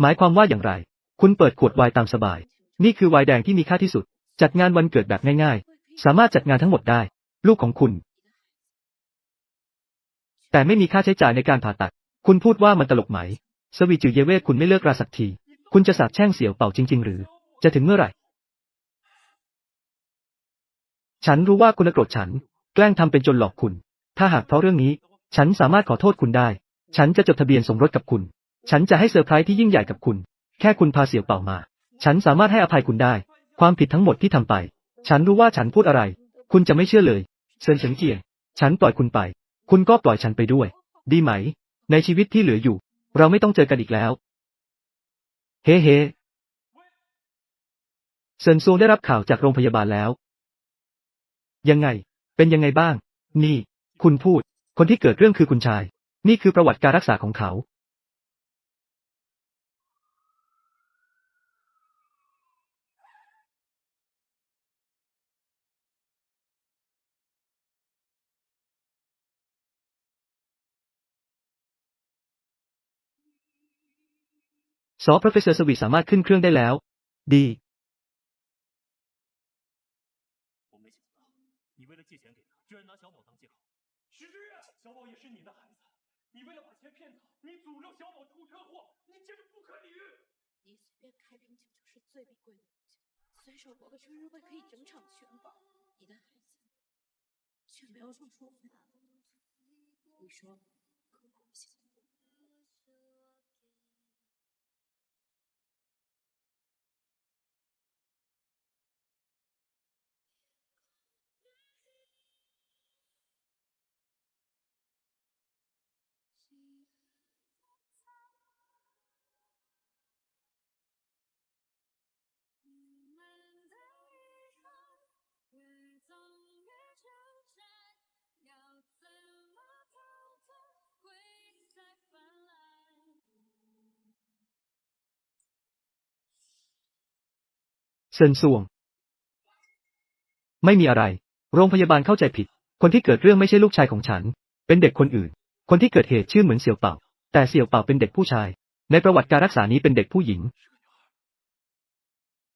หมายความว่าอย่างไร คุณเปิดขวดไวน์ตามสบาย นี่คือไวน์แดงที่มีค่าที่สุด จัดงานวันเกิดแบบง่ายๆ สามารถจัดงานทั้งหมดได้ ลูกของคุณ แต่ไม่มีค่าใช้จ่ายในการผ่าตัด คุณพูดว่ามันตลกไหม สวีจือเยเว่คุณไม่เลิกราสักที คุณจะสาบแช่งเสี่ยวเป่าจริง ๆ หรือ จะถึงเมื่อไหร่ ฉันรู้ว่าคุณโกรธฉัน แกล้งทำเป็นจนหลอกคุณ ถ้าหากเพราะเรื่องนี้ ฉันสามารถขอโทษคุณได้ ฉันจะจดทะเบียนสมรสกับคุณ ฉันจะให้เซอร์ไพรส์ที่ยิ่งใหญ่กับคุณ แค่คุณพาเสี่ยวเป่ามา ฉันสามารถให้อภัยคุณได้ ความผิดทั้งหมดที่ทำไป ฉันรู้ว่าฉันพูดอะไร คุณจะไม่เชื่อเลย เซินเฉิงเจียง ฉันปล่อยคุณไป คุณก็ปล่อยฉันไปด้วย ดีไหม ในชีวิตที่เหลืออยู่ เราไม่ต้องเจอกันอีกแล้ว เฮ้เฮ้เซินซวงได้รับข่าวจากโรงพยาบาลแล้ว ยังไง เป็นยังไงบ้าง นี่ คุณพูด คนที่เกิดเรื่องคือคุณชาย นี่คือประวัติการรักษาของเขา ซอฟต์ Professor สวีสามารถขึ้นเครื่องได้แล้ว ดี 我没想到，你为了借钱给他，居然拿小宝当借口。许知远，小宝也是你的孩子，你为了把钱骗他，你诅咒小宝出车祸，你简直不可理喻！你随便开瓶酒就是最比贵的东西，随手博个生日会可以整场全包，你的孩子却没有说出回答。你说 越走越挣扎，要怎么逃脱会再翻来？ เซินซวง ไม่มีอะไร โรงพยาบาลเข้าใจผิด คนที่เกิดเรื่องไม่ใช่ลูกชายของฉัน เป็นเด็กคนอื่น คนที่เกิดเหตุชื่อเหมือนเสี่ยวเป่า แต่เสี่ยวเป่าเป็นเด็กผู้ชาย ในประวัติการรักษานี้เป็นเด็กผู้หญิง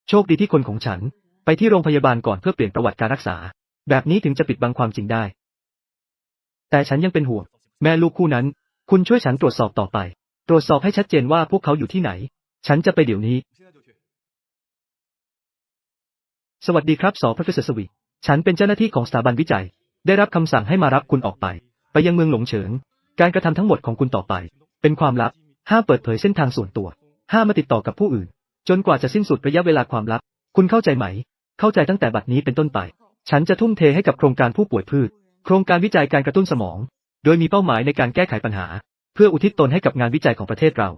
โชคดีที่คนของฉัน ไปที่โรงพยาบาลก่อนเพื่อเปลี่ยนประวัติการรักษา แบบนี้ถึงจะปิดบังความจริงได้ แต่ฉันยังเป็นห่วง แม่ลูกคู่นั้น คุณช่วยฉันตรวจสอบต่อไป ตรวจสอบให้ชัดเจนว่าพวกเขาอยู่ที่ไหน ฉันจะไปเดี๋ยวนี้ สวัสดีครับสอ professor สวีฉันเป็นเจ้าหน้าที่ของสถาบันวิจัย ได้รับคำสั่งให้มารับคุณออกไป ไปยังเมืองหลงเฉิง การกระทำทั้งหมดของคุณต่อไป เป็นความลับ ห้ามเปิดเผยเส้นทางส่วนตัว ห้ามมาติดต่อกับผู้อื่น จนกว่าจะสิ้นสุดระยะเวลาความลับ คุณเข้าใจไหม เข้าใจตั้งแต่บัดนี้เป็นต้นไป ฉันจะทุ่มเทให้กับโครงการผู้ป่วยพืช โครงการวิจัยการกระตุ้นสมอง โดยมีเป้าหมายในการแก้ไขปัญหา เพื่ออุทิศตนให้กับงานวิจัยของประเทศเรา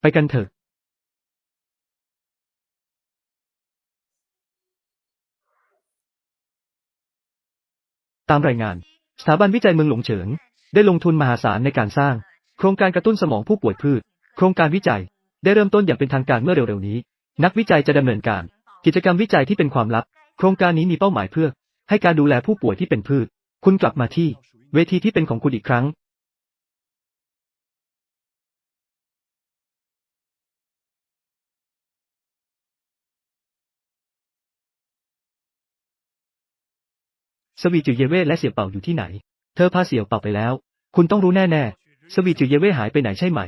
ไปกันเถอะ ตามรายงาน สถาบันวิจัยเมืองหลงเฉิง ได้ลงทุนมหาศาลในการสร้าง โครงการกระตุ้นสมองผู้ป่วยพืช โครงการวิจัย ได้เริ่มต้นอย่างเป็นทางการเมื่อเร็วๆนี้ นักวิจัยจะดำเนินการ กิจกรรมวิจัยที่เป็นความลับ โครงการนี้มีเป้าหมายเพื่อ ให้การดูแลผู้ป่วยที่เป็นพืช คุณกลับมาที่ เวทีที่เป็นของคุณอีกครั้ง สวีจือเยเว่และเสี่ยวเป่าอยู่ที่ไหน เธอพาเสี่ยวเป่าไปแล้ว คุณต้องรู้แน่ๆ สวีจือเยเว่หายไปไหนใช่ไหม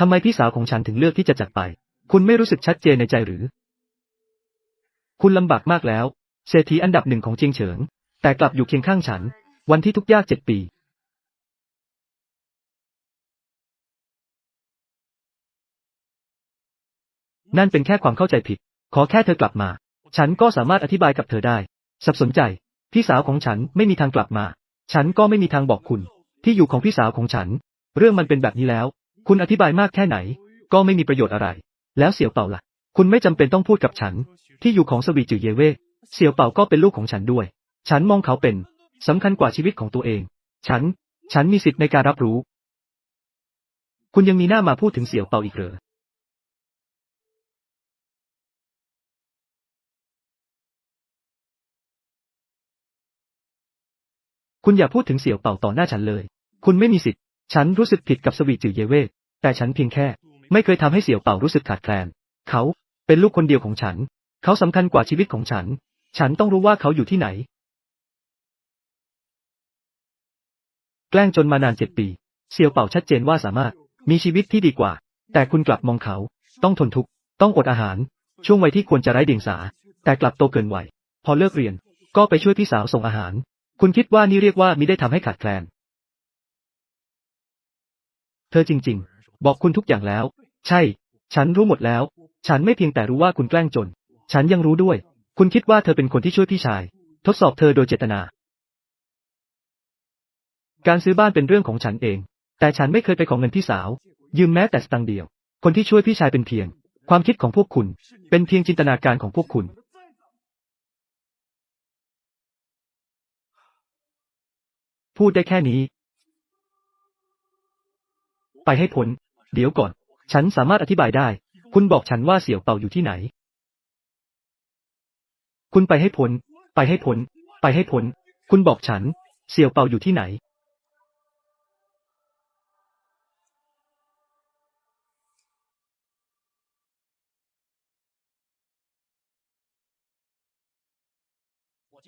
ทำไมพี่สาวของฉันถึงเลือกที่จะจากไป คุณไม่รู้สึกชัดเจนในใจหรือ คุณลำบากมากแล้ว เศรษฐีอันดับหนึ่งของเจียงเฉิง แต่กลับอยู่เคียงข้างฉัน วันที่ทุกยากเจ็ดปี นั่นเป็นแค่ความเข้าใจผิด ขอแค่เธอกลับมา ฉันก็สามารถอธิบายกับเธอได้ สับสนใจ พี่สาวของฉันไม่มีทางกลับมา ฉันก็ไม่มีทางบอกคุณ ที่อยู่ของพี่สาวของฉัน เรื่องมันเป็นแบบนี้แล้ว คุณอธิบายมากแค่ไหน ก็ไม่มีประโยชน์อะไร แล้วเสี่ยวเป่าล่ะ คุณไม่จำเป็นต้องพูดกับฉัน ที่อยู่ของสวีจือเยเว่เสี่ยวเป่าก็เป็นลูกของฉันด้วย ฉันมองเขาเป็นสำคัญกว่าชีวิตของตัวเอง ฉัน ฉันมีสิทธิ์ในการรับรู้ คุณยังมีหน้ามาพูดถึงเสี่ยวเป่าอีกเหรอ คุณอย่าพูดถึงเสี่ยวเป่าต่อหน้าฉันเลย คุณไม่มีสิทธิ์ ฉันรู้สึกผิดกับสวีจือเยเว่แต่ฉันเพียงแค่ ไม่เคยทำให้เสี่ยวเป่ารู้สึกขาดแคลน เขาเป็นลูกคนเดียวของฉัน เขาสำคัญกว่าชีวิตของฉัน ฉันต้องรู้ว่าเขาอยู่ที่ไหน แกล้งจนมานานเจ็ดปี เสี่ยวเป่าชัดเจนว่าสามารถมีชีวิตที่ดีกว่า แต่คุณกลับมองเขา ต้องทนทุกข์ ต้องอดอาหาร ช่วงวัยที่ควรจะไร้เดียงสา แต่กลับโตเกินวัย พอเลิกเรียน ก็ไปช่วยพี่สาวส่งอาหาร คุณคิดว่านี่เรียกว่ามิได้ทำให้ขาดแคลน เธอจริง ๆ บอกคุณทุกอย่างแล้ว ใช่ ฉันรู้หมดแล้ว ฉันไม่เพียงแต่รู้ว่าคุณแกล้งจน ฉันยังรู้ด้วย คุณคิดว่าเธอเป็นคนที่ช่วยพี่ชาย ทดสอบเธอโดยเจตนา การซื้อบ้านเป็นเรื่องของฉันเอง แต่ฉันไม่เคยไปขอเงินพี่สาว ยืมแม้แต่สตังเดียว คนที่ช่วยพี่ชายเป็นเพียง ความคิดของพวกคุณ เป็นเพียงจินตนาการของพวกคุณ พูดได้แค่นี้ ไปให้พ้น เดี๋ยวก่อน ฉันสามารถอธิบายได้ คุณบอกฉันว่าเสี่ยวเป่าอยู่ที่ไหน คุณไปให้พ้น ไปให้พ้น ไปให้พ้น คุณบอกฉัน เสี่ยวเป่าอยู่ที่ไหน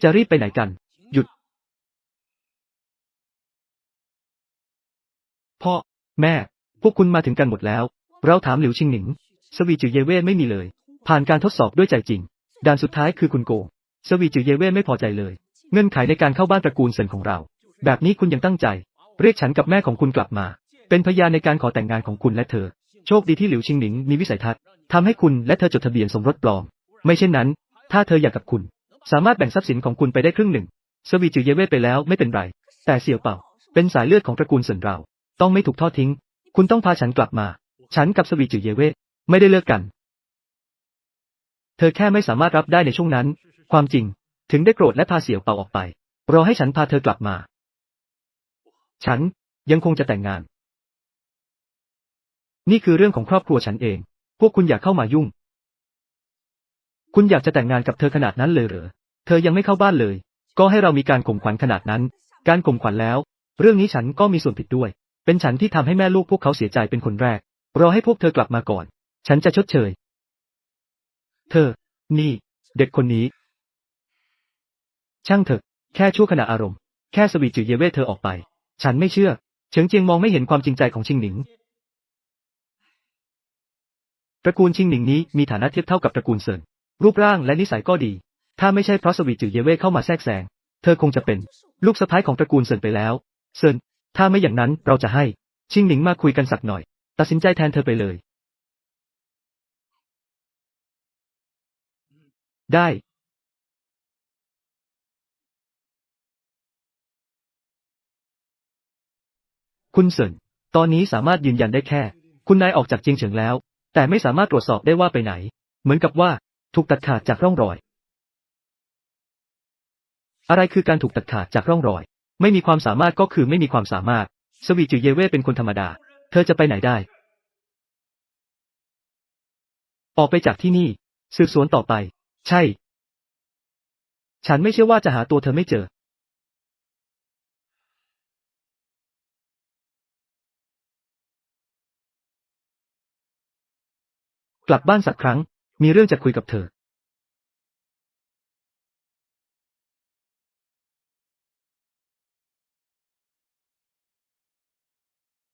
จะรีบไปไหนกัน พ่อ แม่ พวกคุณมาถึงกันหมดแล้ว เราถามหลิวชิงหนิง สวีจือเยเว่ไม่มีเลย ผ่านการทดสอบด้วยใจจริง ด่านสุดท้ายคือคุณโก สวีจือเยเว่ไม่พอใจเลย เงื่อนไขในการเข้าบ้านตระกูลเซินของเรา แบบนี้คุณยังตั้งใจ เรียกฉันกับแม่ของคุณกลับมา เป็นพยานในการขอแต่งงานของคุณและเธอ โชคดีที่หลิวชิงหนิงมีวิสัยทัศน์ทำให้คุณและเธอจดทะเบียนสมรสปลอม ไม่เช่นนั้น ถ้าเธออยากกับคุณ สามารถแบ่งทรัพย์สินของคุณไปได้ครึ่งหนึ่ง สวีจือเยเว่ไปแล้วไม่เป็นไร แต่เสี่ยวเป่า เป็นสายเลือดของตระกูลเซินเรา ต้องไม่ถูกทอดทิ้ง คุณต้องพาฉันกลับมา ฉันกับสวีจือเยเวไม่ได้เลิกกัน เธอแค่ไม่สามารถรับได้ในช่วงนั้น ความจริง ถึงได้โกรธและพาเสี่ยวเป่าออกไป รอให้ฉันพาเธอกลับมา ฉันยังคงจะแต่งงาน นี่คือเรื่องของครอบครัวฉันเอง พวกคุณอยากเข้ามายุ่ง คุณอยากจะแต่งงานกับเธอขนาดนั้นเลยเหรอ เธอยังไม่เข้าบ้านเลย ก็ให้เรามีการข่มขวัญขนาดนั้น การข่มขวัญแล้ว เรื่องนี้ฉันก็มีส่วนผิดด้วย เป็นฉันที่ทำให้แม่ลูกพวกเขาเสียใจเป็นคนแรก รอให้พวกเธอกลับมาก่อน ฉันจะชดเชย เธอ นี่ เด็กคนนี้ ช่างเถอะ แค่ชั่วขณะอารมณ์ แค่สวีจือเยเว่เธอออกไป ฉันไม่เชื่อ เฉิงเจียงมองไม่เห็นความจริงใจของชิงหนิง ตระกูลชิงหนิงนี้มีฐานะเทียบเท่ากับตระกูลเซิน รูปร่างและนิสัยก็ดี ถ้าไม่ใช่เพราะสวีจือเยเว่เข้ามาแทรกแซง เธอคงจะเป็น ลูกสะพ้ายของตระกูลเซินไปแล้ว เซิน ถ้าไม่อย่างนั้นเราจะให้ ชิงหนิงมาคุยกันสักหน่อย ตัดสินใจแทนเธอไปเลย ได้ คุณเซินตอนนี้สามารถยืนยันได้แค่ คุณนายออกจากเจียงเฉิงแล้ว แต่ไม่สามารถตรวจสอบได้ว่าไปไหน เหมือนกับว่า ถูกตัดขาดจากร่องรอย อะไรคือการถูกตัดขาดจากร่องรอย ไม่มีความสามารถก็คือไม่มีความสามารถ สวีจือเยเว่เป็นคนธรรมดา เธอจะไปไหนได้ ออกไปจากที่นี่ สืบสวนต่อไป ใช่ ฉันไม่เชื่อว่าจะหาตัวเธอไม่เจอ กลับบ้านสักครั้ง มีเรื่องจะคุยกับเธอ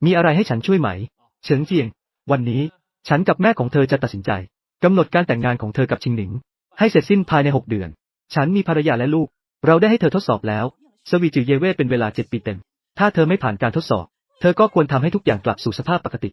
มีอะไรให้ฉันช่วยไหม เฉิงเจียง วันนี้ ฉันกับแม่ของเธอจะตัดสินใจกำหนดการแต่งงานของเธอกับชิงหนิง ให้เสร็จสิ้นภายในหกเดือน ฉันมีภรรยาและลูก เราได้ให้เธอทดสอบแล้ว สวีจือเยเว่เป็นเวลาเจ็ดปีเต็ม ถ้าเธอไม่ผ่านการทดสอบ เธอก็ควรทำให้ทุกอย่างกลับสู่สภาพปกติ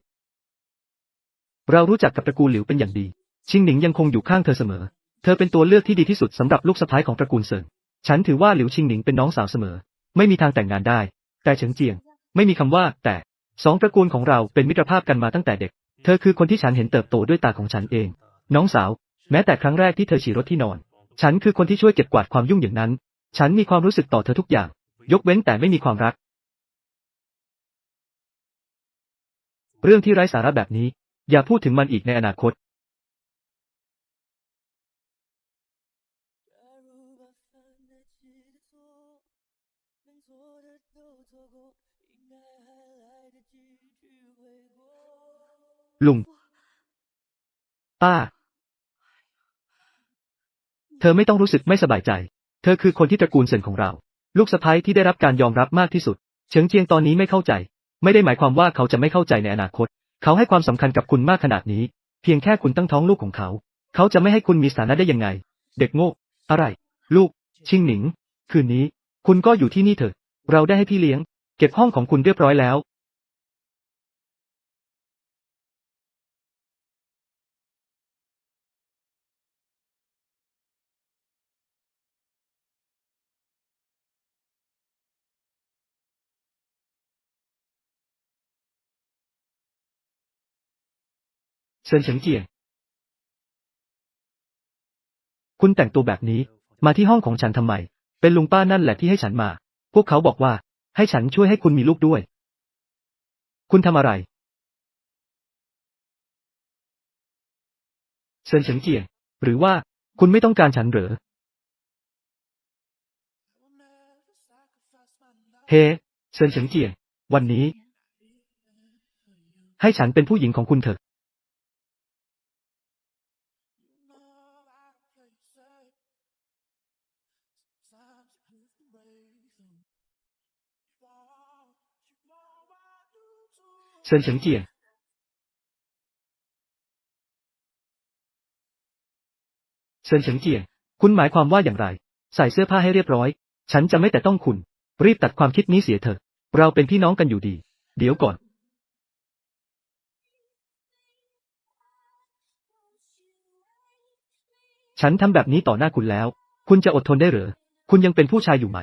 เรารู้จักกับตระกูลหลิวเป็นอย่างดี ชิงหนิงยังคงอยู่ข้างเธอเสมอ เธอเป็นตัวเลือกที่ดีที่สุดสำหรับลูกสะใภ้ของตระกูลเซิงฉันถือว่าหลิวชิงหนิงเป็นน้องสาวเสมอ ไม่มีทางแต่งงานได้ แต่เฉิงเจียง ไม่มีคำว่าแต่ สองตระกูลของเราเป็นมิตรภาพกันมาตั้งแต่เด็ก เธอคือคนที่ฉันเห็นเติบโตด้วยตาของฉันเอง น้องสาว แม้แต่ครั้งแรกที่เธอฉี่รถที่นอน ฉันคือคนที่ช่วยเก็บกวาดความยุ่งอย่างนั้น ฉันมีความรู้สึกต่อเธอทุกอย่าง ยกเว้นแต่ไม่มีความรัก เรื่องที่ไร้สาระแบบนี้ อย่าพูดถึงมันอีกในอนาคต ลุง ป้า เธอไม่ต้องรู้สึกไม่สบายใจ เธอคือคนที่ตระกูลเซินของเรา ลูกสะใภ้ที่ได้รับการยอมรับมากที่สุด เฉิงเจียงตอนนี้ไม่เข้าใจ ไม่ได้หมายความว่าเขาจะไม่เข้าใจในอนาคต เขาให้ความสำคัญกับคุณมากขนาดนี้ เพียงแค่คุณตั้งท้องลูกของเขา เขาจะไม่ให้คุณมีสถานะได้ยังไง เด็กโง่ อะไร ลูก ชิงหนิง คืนนี้ คุณก็อยู่ที่นี่เถอะ เราได้ให้พี่เลี้ยง เก็บห้องของคุณเรียบร้อยแล้ว เซินเฉิงเจียง คุณแต่งตัวแบบนี้ มาที่ห้องของฉันทำไม เป็นลุงป้านั่นแหละที่ให้ฉันมา พวกเขาบอกว่า ให้ฉันช่วยให้คุณมีลูกด้วย คุณทำอะไร เซินเฉิงเจียง หรือว่า คุณไม่ต้องการฉันเหรอ เฮ้ เซินเฉิงเจียง วันนี้ ให้ฉันเป็นผู้หญิงของคุณเถอะ เซินเฉิงเจียงเซินเฉิงเจียงคุณหมายความว่าอย่างไร ใส่เสื้อผ้าให้เรียบร้อย ฉันจะไม่แต่ต้องคุณ รีบตัดความคิดนี้เสียเถอะ เราเป็นพี่น้องกันอยู่ดี เดี๋ยวก่อน ฉันทำแบบนี้ต่อหน้าคุณแล้ว คุณจะอดทนได้หรือ คุณยังเป็นผู้ชายอยู่ไหม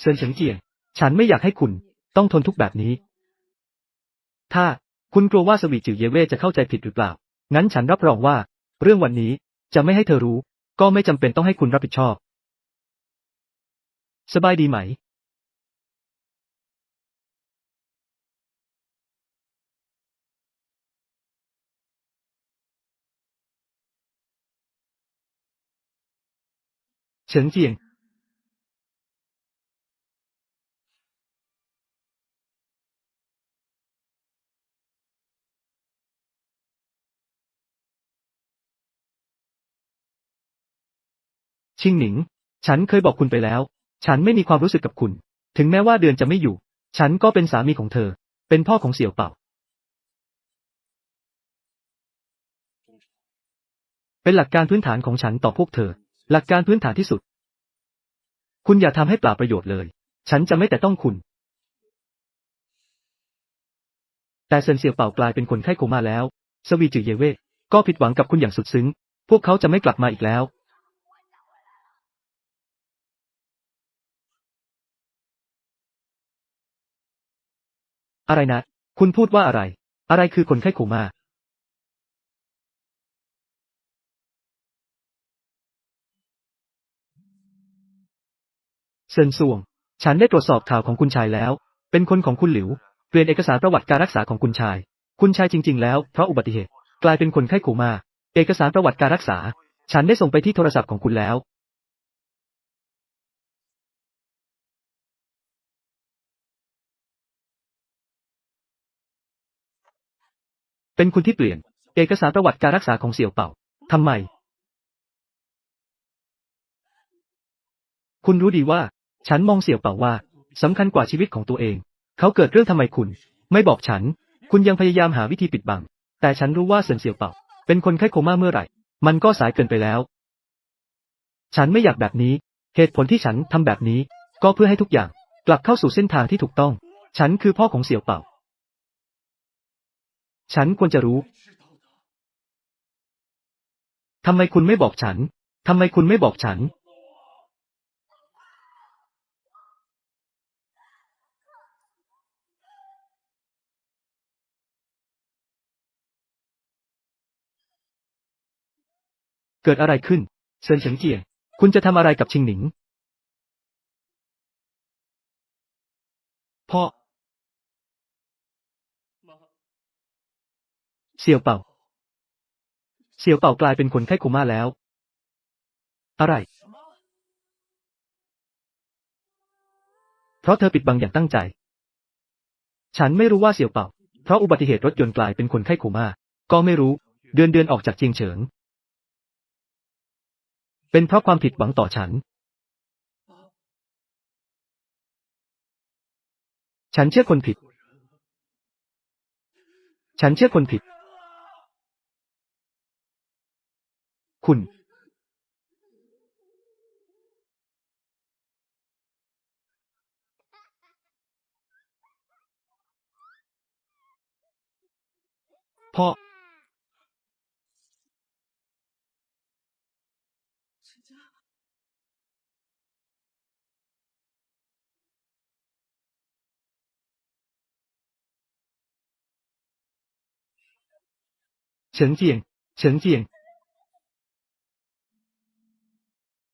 เซินเฉิงเจียง ฉันไม่อยากให้คุณต้องทนทุกแบบนี้ ถ้าคุณกลัวว่าสวีจิ๋วเยเว่จะเข้าใจผิดหรือเปล่า งั้นฉันรับรองว่า เรื่องวันนี้จะไม่ให้เธอรู้ ก็ไม่จำเป็นต้องให้คุณรับผิดชอบ สบายดีไหม เฉิงเจียง ชิงหนิง ฉันเคยบอกคุณไปแล้ว ฉันไม่มีความรู้สึกกับคุณ ถึงแม้ว่าเดือนจะไม่อยู่ ฉันก็เป็นสามีของเธอ เป็นพ่อของเสี่ยวเป่า เป็นหลักการพื้นฐานของฉันต่อพวกเธอ หลักการพื้นฐานที่สุด คุณอย่าทำให้เปล่าประโยชน์เลย ฉันจะไม่แต่ต้องคุณ แต่เซินเสี่ยวเป่ากลายเป็นคนไข้โคม่าแล้ว สวีจือเยเว่ก็ผิดหวังกับคุณอย่างสุดซึ้ง พวกเขาจะไม่กลับมาอีกแล้ว อะไรนะ คุณพูดว่าอะไร อะไรคือคนไข้โคม่า เซินซวง ฉันได้ตรวจสอบข่าวของคุณชายแล้ว เป็นคนของคุณหลิว เปลี่ยนเอกสารประวัติการรักษาของคุณชาย คุณชายจริง ๆ แล้วเพราะอุบัติเหตุ กลายเป็นคนไข้โคม่า เอกสารประวัติการรักษา ฉันได้ส่งไปที่โทรศัพท์ของคุณแล้ว เป็นคุณที่เปลี่ยน เอกสารประวัติการรักษาของเสี่ยวเป่าทำไม คุณรู้ดีว่า ฉันมองเสี่ยวเป่าว่าสำคัญกว่าชีวิตของตัวเอง เขาเกิดเรื่องทำไมคุณ ไม่บอกฉัน คุณยังพยายามหาวิธีปิดบัง แต่ฉันรู้ว่าเซินเสี่ยวเป่า เป็นคนไข้โคม่าเมื่อไหร่ มันก็สายเกินไปแล้ว ฉันไม่อยากแบบนี้ เหตุผลที่ฉันทำแบบนี้ ก็เพื่อให้ทุกอย่าง กลับเข้าสู่เส้นทางที่ถูกต้อง ฉันคือพ่อของเสี่ยวเป่า ฉันควรจะรู้ ทำไมคุณไม่บอกฉัน ทำไมคุณไม่บอกฉัน เกิดอะไรขึ้น เซินเฉิงเจียง คุณจะทำอะไรกับชิงหนิง พ่อ เสี่ยวเป่า เสี่ยวเป่ากลายเป็นคนไข้โคม่าแล้ว อะไร？เพราะเธอปิดบังอย่างตั้งใจ ฉันไม่รู้ว่าเสี่ยวเป่า เพราะอุบัติเหตุรถยนต์กลายเป็นคนไข้โคม่า ก็ไม่รู้ เดือนเดือนออกจากเจียงเฉิง เป็นเพราะความผิดหวังต่อฉัน ฉันเชื่อคนผิด ฉันเชื่อคนผิด คุณพ่อ陈家，เฉิ